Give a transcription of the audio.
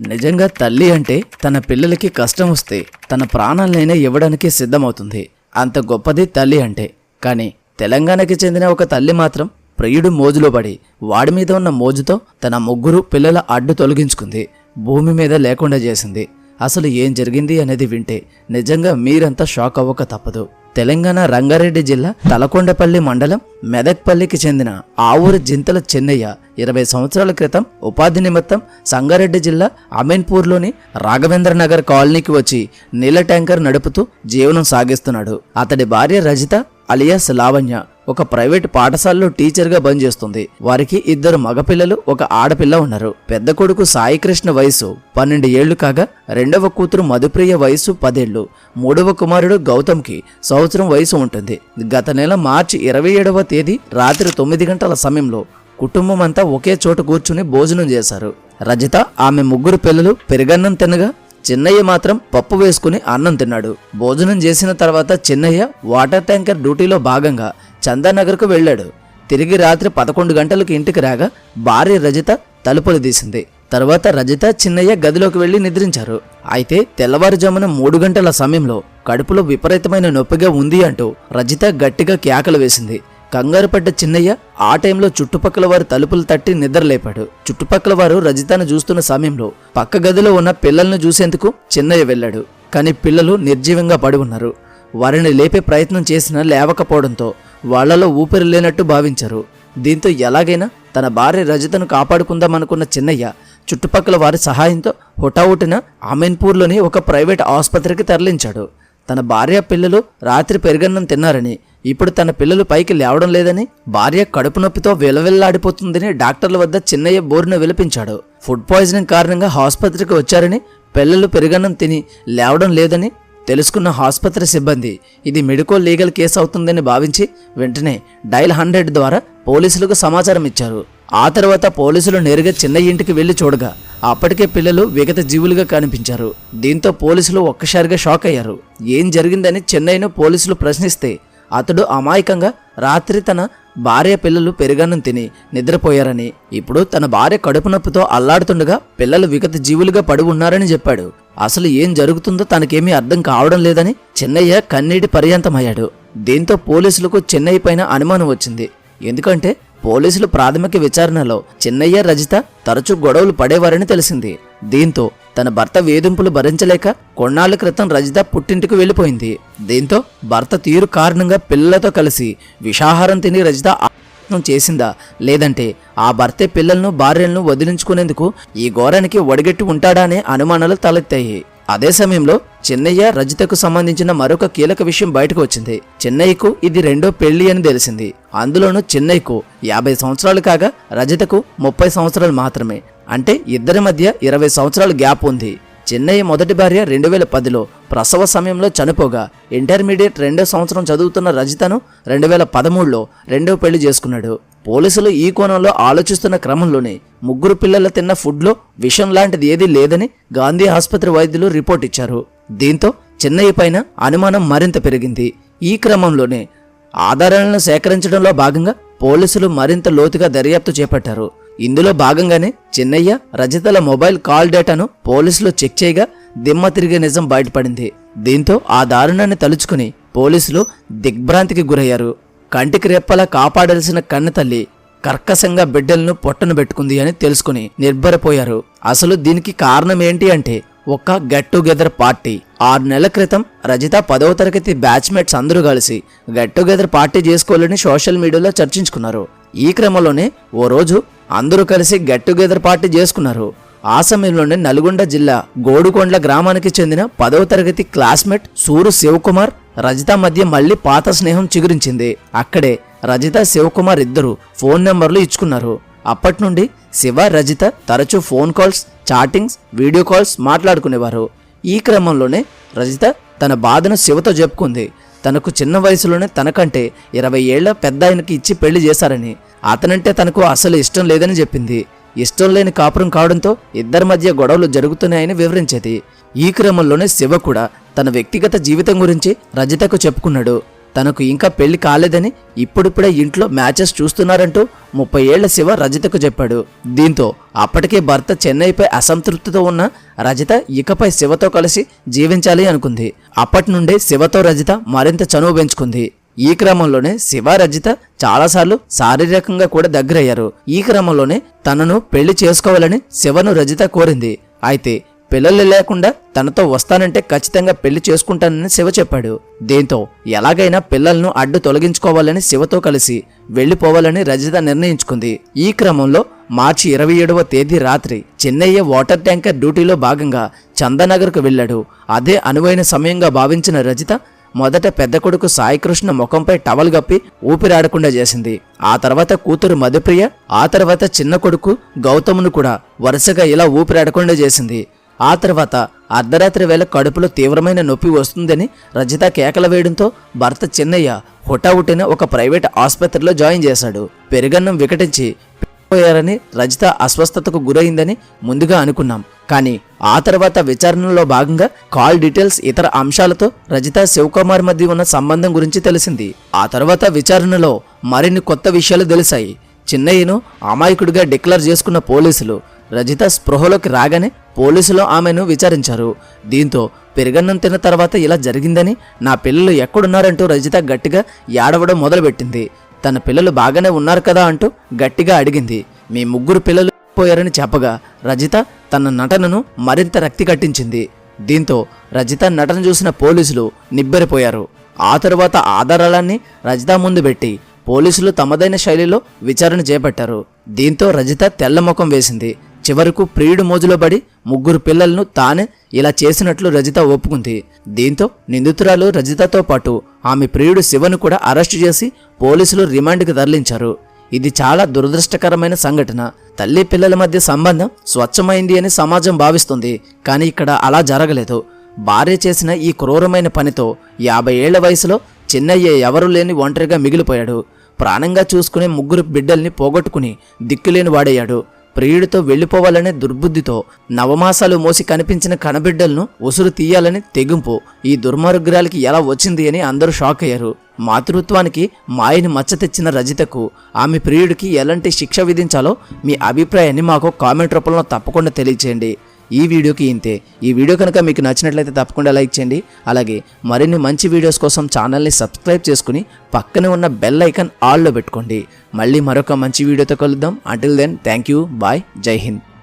నిజంగా తల్లి అంటే తన పిల్లలకి కష్టం వస్తే తన ప్రాణాలనైనా ఇవ్వడానికి సిద్ధమవుతుంది. అంత గొప్పది తల్లి అంటే. కానీ తెలంగాణకి చెందిన ఒక తల్లి మాత్రం ప్రియుడు మోజులో పడి వాడి మీద ఉన్న మోజుతో తన ముగ్గురు పిల్లల అడ్డు తొలగించుకుంది. భూమి మీద లేకుండా చేసింది. అసలు ఏం జరిగింది అనేది వింటే నిజంగా మీరంతా షాక్ అవ్వక తప్పదు. తెలంగాణ రంగారెడ్డి జిల్లా తలకొండపల్లి మండలం మెదక్పల్లికి చెందిన ఆవూరు జింతల చెన్నయ్య ఇరవై సంవత్సరాల క్రితం ఉపాధి నిమిత్తం సంగారెడ్డి జిల్లా అమీన్పూర్లోని రాఘవేంద్ర నగర్ కాలనీకి వచ్చి నీళ్ళ ట్యాంకర్ నడుపుతూ జీవనం సాగిస్తున్నాడు. అతడి భార్య రజిత అలియాస్ లావణ్య ఒక ప్రైవేట్ పాఠశాలలో టీచర్గా పనిచేస్తుంది వారికి ఇద్దరు మగపిల్లలు ఒక ఆడపిల్ల ఉన్నారు. పెద్ద కొడుకు సాయికృష్ణ వయసు పన్నెండు ఏళ్ళు కాగా రెండవ కూతురు మధుప్రియ వయసు పదేళ్ళు మూడవ కుమారుడు గౌతమ్కి సంవత్సరం వయసు ఉంటుంది. గత నెల మార్చి ఇరవై ఏడవ తేదీ రాత్రి తొమ్మిది గంటల సమయంలో కుటుంబం అంతా ఒకే చోట కూర్చుని భోజనం చేశారు. రజిత ఆమె ముగ్గురు పిల్లలు పెరుగన్నం తినగా చిన్నయ్య మాత్రం పప్పు వేసుకుని అన్నం తిన్నాడు. భోజనం చేసిన తర్వాత చిన్నయ్య వాటర్ ట్యాంకర్ డ్యూటీలో భాగంగా చందానగర్కు వెళ్ళాడు. తిరిగి రాత్రి పదకొండు గంటలకు ఇంటికి రాగా భార్య రజిత తలుపులు తీసింది. తర్వాత రజిత చిన్నయ్య గదిలోకి వెళ్ళి నిద్రించారు. అయితే తెల్లవారుజామున మూడు గంటల సమయంలో కడుపులో విపరీతమైన నొప్పిగా ఉంది అంటూ రజిత గట్టిగా కేకలు వేసింది. కంగారు పడ్డ చిన్నయ్య ఆ టైంలో చుట్టుపక్కల వారు తలుపులు తట్టి నిద్రలేపాడు. చుట్టుపక్కల వారు రజితను చూస్తున్న సమయంలో పక్క గదిలో ఉన్న పిల్లలను చూసేందుకు చిన్నయ్య వెళ్ళాడు. కానీ పిల్లలు నిర్జీవంగా పడి ఉన్నారు. వారిని లేపే ప్రయత్నం చేసినా లేవకపోవడంతో వాళ్ళలో ఊపిరి లేనట్టు భావించారు. దీంతో ఎలాగైనా తన భార్య రజితను కాపాడుకుందామనుకున్న చిన్నయ్య చుట్టుపక్కల వారి సహాయంతో హుటాహుటిన అమీన్పూర్లోని ఒక ప్రైవేట్ ఆసుపత్రికి తరలించాడు. తన భార్య పిల్లలు రాత్రి పెరుగన్నం తిన్నారని ఇప్పుడు తన పిల్లలు పైకి లేవడం లేదని భార్య కడుపు నొప్పితో విలవిల్లాడిపోతుందని డాక్టర్ల వద్ద చిన్నయ్య బోరును విలిపించాడు. ఫుడ్ పాయిజనింగ్ కారణంగా ఆసుపత్రికి వచ్చారని పిల్లలు పెరుగన్నం తిని లేవడం లేదని తెలుసుకున్న ఆసుపత్రి సిబ్బంది ఇది మెడికో లీగల్ కేసు అవుతుందని భావించి వెంటనే డైల్ హండ్రెడ్ ద్వారా పోలీసులకు సమాచారం ఇచ్చారు. ఆ తర్వాత పోలీసులు నేరుగా చిన్న ఇంటికి వెళ్ళి చూడగా అప్పటికే పిల్లలు విగత జీవులుగా కనిపించారు. దీంతో పోలీసులు ఒక్కసారిగా షాక్ అయ్యారు. ఏం జరిగిందని చెన్నైను పోలీసులు ప్రశ్నిస్తే అతడు అమాయకంగా రాత్రి తన భార్య పిల్లలు పెరుగన్నం తిని నిద్రపోయారని ఇప్పుడు తన భార్య కడుపు నొప్పితో అల్లాడుతుండగా పిల్లలు విగత జీవులుగా పడి ఉన్నారని చెప్పాడు. అసలు ఏం జరుగుతుందో తనకేమీ అర్థం కావడం లేదని చెన్నయ్య కన్నీటి పర్యంతమయ్యాడు. దీంతో పోలీసులకు చెన్నై పైన అనుమానం వచ్చింది. ఎందుకంటే పోలీసులు ప్రాథమిక విచారణలో చిన్నయ్య రజిత తరచూ గొడవలు పడేవారని తెలిసింది. దీంతో తన భర్త వేధింపులు భరించలేక కొన్నాళ్ళ క్రితం రజిత పుట్టింటికి వెళ్ళిపోయింది. దీంతో భర్త తీరు కారణంగా పిల్లలతో కలిసి విషాహారం తిని రజిత ప్రయత్నం చేసిందా? లేదంటే ఆ భర్తే పిల్లలను భార్యలను వదిలించుకునేందుకు ఈ ఘోరానికి ఒడిగట్టి ఉంటాడా అనే అనుమానాలు తలెత్తాయి. అదే సమయంలో చెన్నయ్య రజితకు సంబంధించిన మరొక కీలక విషయం బయటకు వచ్చింది. చెన్నయ్యకు ఇది రెండో పెళ్ళి అని తెలిసింది. అందులోనూ చెన్నయ్యకు యాభై సంవత్సరాలు కాగా రజితకు ముప్పై సంవత్సరాలు మాత్రమే. అంటే ఇద్దరి మధ్య ఇరవై సంవత్సరాల గ్యాప్ ఉంది. చెన్నై మొదటి భార్య రెండు వేల పదిలో ప్రసవ సమయంలో చనిపోగా ఇంటర్మీడియట్ రెండో సంవత్సరం చదువుతున్న రజితను రెండు వేల పదమూడులో రెండో పెళ్ళి చేసుకున్నాడు. పోలీసులు ఈ కోణంలో ఆలోచిస్తున్న క్రమంలోనే ముగ్గురు పిల్లల తిన్న ఫుడ్లో విషం లాంటిది ఏదీ లేదని గాంధీ ఆసుపత్రి వైద్యులు రిపోర్ట్ ఇచ్చారు. దీంతో చెన్నై పైన అనుమానం మరింత పెరిగింది. ఈ క్రమంలోనే ఆధారాలను సేకరించడంలో భాగంగా పోలీసులు మరింత లోతుగా దర్యాప్తు చేపట్టారు. ఇందులో భాగంగానే చిన్నయ్య రజితల మొబైల్ కాల్ డేటాను పోలీసులు చెక్ చేయగా దిమ్మ తిరిగే నిజం బయటపడింది. దీంతో ఆ దారుణాన్ని తలుచుకుని పోలీసులు దిగ్భ్రాంతికి గురయ్యారు. కంటికి రెప్పలా కాపాడాల్సిన కన్నతల్లి కర్కశంగా బిడ్డలను పొట్టను పెట్టుకుంది అని తెలుసుకుని నిర్భరపోయారు. అసలు దీనికి కారణం ఏంటి అంటే ఒక గెట్ టుగెదర్ పార్టీ. ఆరు నెలల క్రితం రజిత పదవ తరగతి బ్యాచ్మేట్స్ అందరూ కలిసి గెట్ టుగెదర్ పార్టీ చేసుకోవాలని సోషల్ మీడియాలో చర్చించుకున్నారు. ఈ క్రమంలోనే ఓ రోజు అందరూ కలిసి గెట్ టుగెదర్ పార్టీ చేసుకున్నారు. ఆ సమయంలోనే నల్గొండ జిల్లా గోడుకొండ్ల గ్రామానికి చెందిన పదవ తరగతి క్లాస్మేట్ సూరు శివకుమార్ రజిత మధ్య మళ్ళీ పాత స్నేహం చిగురించింది. అక్కడే రజిత శివకుమార్ ఇద్దరు ఫోన్ నెంబర్లు ఇచ్చుకున్నారు. అప్పటి నుండి శివ రజిత తరచూ phone calls chattings video calls మాట్లాడుకునేవారు. ఈ క్రమంలోనే రజిత తన బాధను శివతో చెప్పుకుంది. తనకు చిన్న వయసులోనే తనకంటే ఇరవై ఏళ్ళ పెద్ద ఆయనకి ఇచ్చి పెళ్ళి చేశారని అతనంటే తనకు అసలు ఇష్టం లేదని చెప్పింది. ఇష్టం లేని కాపురం కావడంతో ఇద్దరి మధ్య గొడవలు జరుగుతున్నాయని వివరించేది. ఈ క్రమంలోనే శివ కూడా తన వ్యక్తిగత జీవితం గురించి రజితకు చెప్పుకున్నాడు. తనకు ఇంకా పెళ్ళి కాలేదని ఇప్పుడిప్పుడే ఇంట్లో మ్యాచెస్ చూస్తున్నారంటూ ముప్పై ఏళ్ళ శివ రజితకు చెప్పాడు. దీంతో అప్పటికే భర్త చెన్నైపై అసంతృప్తితో ఉన్న రజిత ఇకపై శివతో కలిసి జీవించాలి అనుకుంది. అప్పటి నుండే శివతో రజిత మరింత చనువు పెంచుకుంది. ఈ క్రమంలోనే శివ రజిత చాలాసార్లు శారీరకంగా కూడా దగ్గరయ్యారు. ఈ క్రమంలోనే తనను పెళ్ళి చేసుకోవాలని శివను రజిత కోరింది. అయితే పిల్లలు లేకుండా తనతో వస్తానంటే ఖచ్చితంగా పెళ్ళి చేసుకుంటానని శివ చెప్పాడు. దీంతో ఎలాగైనా పిల్లలను అడ్డు తొలగించుకోవాలని శివతో కలిసి వెళ్ళిపోవాలని రజిత నిర్ణయించుకుంది. ఈ క్రమంలో మార్చి ఇరవై ఏడవ తేదీ రాత్రి చెన్నయ్య వాటర్ ట్యాంకర్ డ్యూటీలో భాగంగా చందనగర్కు వెళ్ళాడు. అదే అనువైన సమయంగా భావించిన రజిత మొదట పెద్ద కొడుకు సాయికృష్ణ ముఖంపై టవల్ గప్పి ఊపిరాడకుండా చేసింది. ఆ తర్వాత కూతురు మధుప్రియ ఆ తర్వాత చిన్న కొడుకు గౌతమును కూడా వరుసగా ఇలా ఊపిరాడకుండా చేసింది. ఆ తర్వాత అర్ధరాత్రి వేళ కడుపులో తీవ్రమైన నొప్పి వస్తుందని రజిత కేకల వేయడంతో భర్త చిన్నయ్య హుటాహుటిన ఒక ప్రైవేట్ ఆసుపత్రిలో జాయిన్ చేశాడు. పెరుగన్నం వికటించి పోయారని రజిత అస్వస్థతకు గురైందని ముందుగా అనుకున్నాం. కానీ ఆ తర్వాత విచారణలో భాగంగా కాల్ డీటెయిల్స్ ఇతర అంశాలతో రజిత శివకుమార్ మధ్య ఉన్న సంబంధం గురించి తెలిసింది. ఆ తర్వాత విచారణలో మరిన్ని కొత్త విషయాలు తెలిసాయి. చిన్నయ్యను అమాయకుడిగా డిక్లేర్ చేసుకున్న పోలీసులు రజిత స్పృహలోకి రాగానే పోలీసులు ఆమెను విచారించారు. దీంతో పెరుగన్నం తిన్న తర్వాత ఇలా జరిగిందని నా పిల్లలు ఎక్కడున్నారంటూ రజిత గట్టిగా ఏడవడం మొదలుపెట్టింది. తన పిల్లలు బాగానే ఉన్నారు కదా అంటూ గట్టిగా అడిగింది. మీ ముగ్గురు పిల్లలు పోయారని చెప్పగా రజిత తన నటనను మరింత రక్తి కట్టించింది. దీంతో రజిత నటన చూసిన పోలీసులు నిబ్బెరిపోయారు. ఆ తరువాత ఆధారాలన్నీ రజిత ముందు పెట్టి పోలీసులు తమదైన శైలిలో విచారణ చేపట్టారు. దీంతో రజిత తెల్లముఖం వేసింది. చివరకు ప్రియుడు మోజులో పడి ముగ్గురు పిల్లలను తానే ఇలా చేసినట్లు రజిత ఒప్పుకుంది. దీంతో నిందితురాలు రజితతో పాటు ఆమె ప్రియుడు శివను కూడా అరెస్టు చేసి పోలీసులు రిమాండ్కి తరలించారు. ఇది చాలా దురదృష్టకరమైన సంఘటన. తల్లి పిల్లల మధ్య సంబంధం స్వచ్ఛమైంది అని సమాజం భావిస్తుంది కానీ ఇక్కడ అలా జరగలేదు. భార్య చేసిన ఈ క్రూరమైన పనితో యాభై ఏళ్ళ వయసులో చిన్నయ్య ఎవరూ లేని ఒంటరిగా మిగిలిపోయాడు. ప్రాణంగా చూసుకునే ముగ్గురు బిడ్డల్ని పోగొట్టుకుని దిక్కులేని వాడయ్యాడు. ప్రియుడితో వెళ్ళిపోవాలనే దుర్బుద్ధితో నవమాసాలు మోసి కనిపించిన కనబిడ్డలను ఉసురు తీయాలని తెగింపు ఈ దుర్మార్గురాలకి ఎలా వచ్చింది అని అందరూ షాక్ అయ్యారు. మాతృత్వానికి మాయని మచ్చ తెచ్చిన రజితకు ఆమె ప్రియుడికి ఎలాంటి శిక్ష విధించాలో మీ అభిప్రాయాన్ని మాకు కామెంట్ రూపంలో తప్పకుండా తెలియచేయండి. ఈ వీడియోకి ఇంతే. ఈ వీడియో కనుక మీకు నచ్చినట్లయితే తప్పకుండా లైక్ చేయండి. అలాగే మరిన్ని మంచి వీడియోస్ కోసం ఛానల్ని సబ్స్క్రైబ్ చేసుకుని పక్కనే ఉన్న బెల్ ఐకాన్ ఆల్లో పెట్టుకోండి. మళ్ళీ మరొక మంచి వీడియోతో కలుద్దాం. Until then thank you bye జై హింద్